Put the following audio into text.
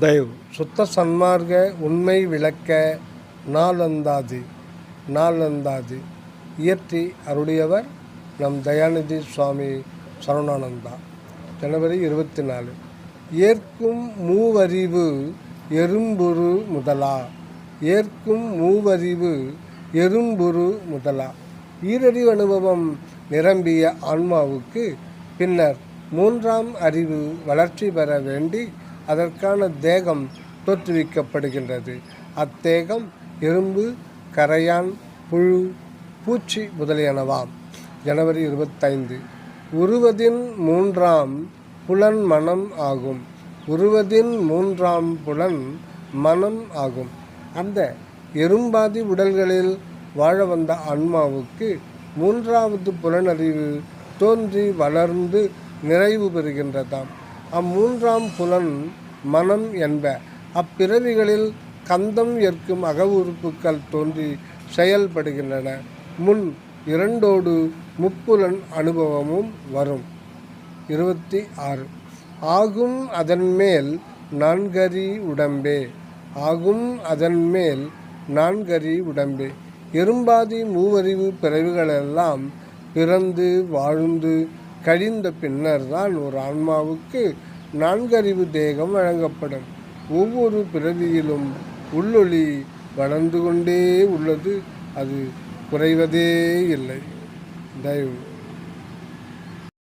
தயவு. சுத்த சன்மார்க்க உண்மை விளக்க நாலந்தாதி நாலந்தாதி இயற்றி அருளியவர் நம் தயாநிதி சுவாமி சரவணானந்தா ஜனவரி இருபத்தி நாலு ஏற்கும் மூவறிவு எறும்புரு முதலா. ஏற்கும் மூவறிவு எறும்புரு முதலா. ஈரறிவு அனுபவம் நிரம்பிய ஆன்மாவுக்கு பின்னர் மூன்றாம் அறிவு வளர்ச்சி பெற வேண்டி அதற்கான தேகம் தோற்றுவிக்கப்படுகின்றது. அத்தேகம் எறும்பு கரையான் புழு பூச்சி முதலியனவாம். ஜனவரி இருபத்தைந்து. உருவதின் மூன்றாம் புலன் மனம் ஆகும். உருவதின் மூன்றாம் புலன் மனம் ஆகும். அந்த எறும்பாதி உடல்களில் வாழ வந்த ஆன்மாவுக்கு மூன்றாவது புலனறிவு தோன்றி வளர்ந்து நிறைவு பெறுகின்றதாம். அம்மூன்றாம் புலன் மனம் என்ப. அப்பிறவிகளில் கந்தம் ஏற்கும் அக உறுப்புக்கள் தோன்றி செயல்படுகின்றன. முன் இரண்டோடு முப்புலன் அனுபவமும் வரும். இருபத்தி ஆறு. ஆகும் அதன்மேல் நான்கரி உடம்பே. ஆகும் அதன்மேல் நான்கரி உடம்பே. எறும்பாதி மூவறிவு பிறவிகளெல்லாம் பிறந்து வாழ்ந்து கழிந்த பின்னர் தான் ஒரு ஆன்மாவுக்கு நான்கறிவு தேகம் வழங்கப்படும். ஒவ்வொரு பிறவியிலும் உள்ளொளி வளர்ந்து கொண்டே உள்ளது. அது குறைவதே இல்லை. தயவு